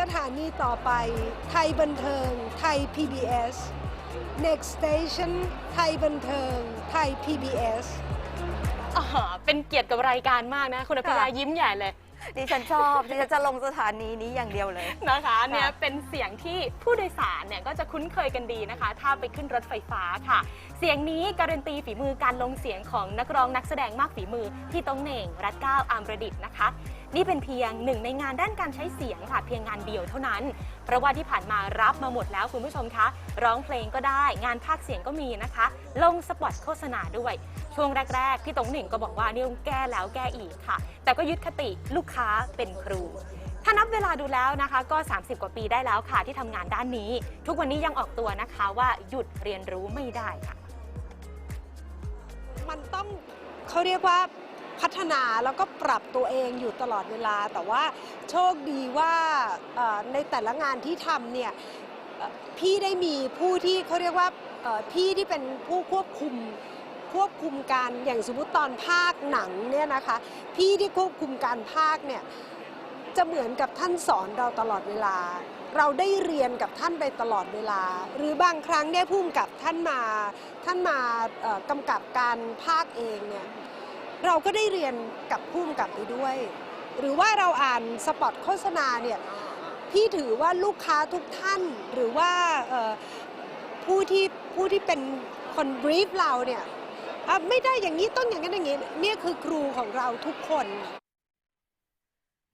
สถานีต่อไป ไทยบันเทิง ไทย PBS next station ไทยบันเทิง ไทย PBS อ่าเป็นเกียรติกับรายการมากนะ คุณอภิยาค่ะ ยิ้มใหญ่เลย ดิฉันชอบดิฉันจะลงสถานีนี้อย่างเดียวเลย นะคะเนี่ยเป็นเสียงที่ผู้โดยสารเนี่ยก็จะคุ้นเคยกันดีนะคะ ถ้าไปขึ้นรถไฟฟ้าค่ะ เสียงนี้การันตีฝีมือการลงเสียงของนักร้องนักแสดงมากฝีมือพี่ต้องเหน่งรัตเก้าอามประดิษฐ์นะคะ นี่เป็นเพียงหนึ่งในงานด้านการใช้เสียงค่ะเพียงงานเดียวเท่านั้น เพราะว่าที่ผ่านมารับมาหมดแล้วคุณผู้ชมคะร้องเพลงก็ได้ งานภาคเสียงก็มีนะคะ ลงสปอตโฆษณาด้วย ช่วงแรกๆพี่ตงหนึ่งก็บอกว่านี่ต้องแก้แล้วแก้อีกค่ะ แต่ก็ยึดคติลูกค้าเป็นครูถ้านับเวลาดูแล้วนะคะก็ 30 กว่าปีได้แล้วค่ะที่ทำงานด้านนี้ ทุกวันนี้ยังออกตัวนะคะว่าหยุดเรียนรู้ไม่ได้ค่ะ มันต้องเขาเรียกว่า พัฒนาแล้วก็ปรับตัวเองอยู่ตลอดเวลา แต่ว่าโชคดีว่าในแต่ละงานที่ทำเนี่ยพี่ได้มีผู้ที่เขาเรียกว่าพี่ที่เป็นผู้ควบคุมควบคุมการอย่างสมมติตอนภาคหนังเนี่ยนะคะพี่ที่ควบคุมการภาคเนี่ยจะเหมือนกับท่านสอนเราตลอดเวลา เราได้เรียนกับท่านไปตลอดเวลา หรือบางครั้งเนี่ยพุ่มกับท่านมาท่านมากำกับการภาคเองเนี่ย เราก็ได้เรียนกับพุ่มกับไปด้วย หรือว่าเราอ่านสปอตโฆษณาเนี่ยพี่ถือว่าลูกค้าทุกท่าน หรือว่าผู้ที่ผู้ที่เป็นคนบรีฟเราเนี่ยไม่ได้อย่างนี้ต้องอย่างนั้นอย่างนี้เนี่ยคือครูของเราทุกคน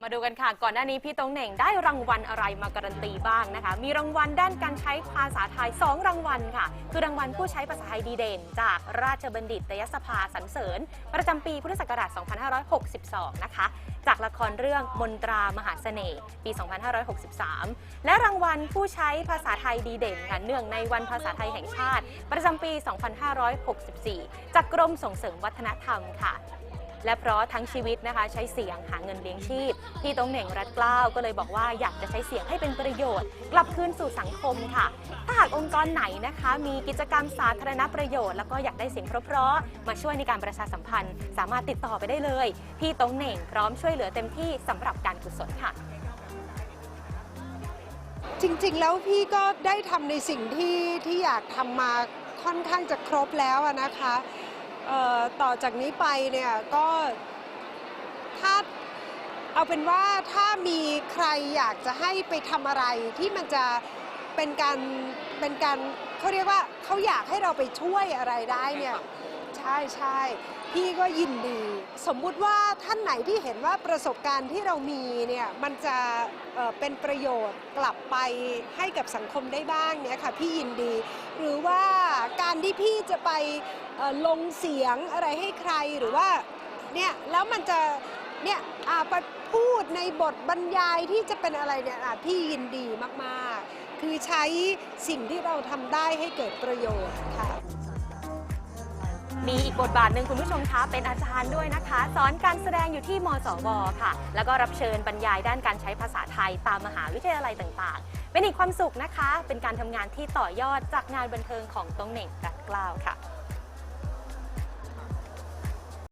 มาดูกันค่ะ ก่อนหน้านี้พี่ตงเหน่งได้รางวัลอะไรมาการันตีบ้างนะคะ มีรางวัลด้านการใช้ภาษาไทย 2 รางวัลค่ะ คือรางวัลผู้ใช้ภาษาไทยดีเด่น จากราชบัณฑิตยสภาสรรเสริญ ประจำปีพุทธศักราช 2562 นะคะ จากละครเรื่องมนตรามหาเสน่ห์ปี 2563 และรางวัลผู้ใช้ภาษาไทยดีเด่นค่ะเนื่องในวันภาษาไทยแห่งชาติ ประจำปี 2564 จากกรมส่งเสริมวัฒนธรรมค่ะ และเพราะทั้งชีวิตนะคะ ใช้เสียงหาเงินเลี้ยงชีพ พี่ตงเหน่งรัดเกล้าก็เลยบอกว่าอยากจะใช้เสียงให้เป็นประโยชน์ กลับคืนสู่สังคมค่ะ ถ้าหากองค์กรไหนนะคะ มีกิจกรรมสาธารณประโยชน์แล้วก็อยากได้เสียงเพราะๆมาช่วยในการประชาสัมพันธ์ สามารถติดต่อไปได้เลย พี่ตงเหน่งพร้อมช่วยเหลือเต็มที่สำหรับการกุศลค่ะจริงๆ แล้วพี่ก็ได้ทำในสิ่งที่ที่อยากทำมาค่อนข้างจะครบแล้วนะคะ ต่อจากนี้ไปเนี่ยก็ถ้าเอาเป็นว่าถ้ามีใครอยากจะให้ไปทำอะไรที่มันจะเป็นการเป็นการเขาเรียกว่าเขาอยากให้เราไปช่วยอะไรได้เนี่ยใช่ใช่พี่ก็ยินดี สมมุติว่าท่านไหนที่เห็นว่าประสบการณ์ที่เรามีเนี่ยมันจะเเป็นประโยชน์กลับไปให้กับสังคมได้บ้างเนี่ยค่ะพี่ยินดี หรือว่า การที่พี่จะไปลงเสียงอะไรให้ใครหรือว่าเนี่ยแล้วมันจะเนี่ยไปพูดในบทบรรยายที่จะเป็นอะไรเนี่ยพี่ยินดีมากๆ คือใช้สิ่งที่เราทำได้ให้เกิดประโยชน์ค่ะมีอีกบทบาทหนึ่งคุณผู้ชมคะเป็นอาจารย์ด้วยนะคะ สอนการแสดงอยู่ที่มสวค่ะ แล้วก็รับเชิญบรรยายด้านการใช้ภาษาไทยตามมหาวิทยาลัยต่างๆ เป็นอีกความสุขนะคะ เป็นการทำงานที่ต่อยอดจากงานบันเทิงของตงเหน่งรัดเกล้าค่ะ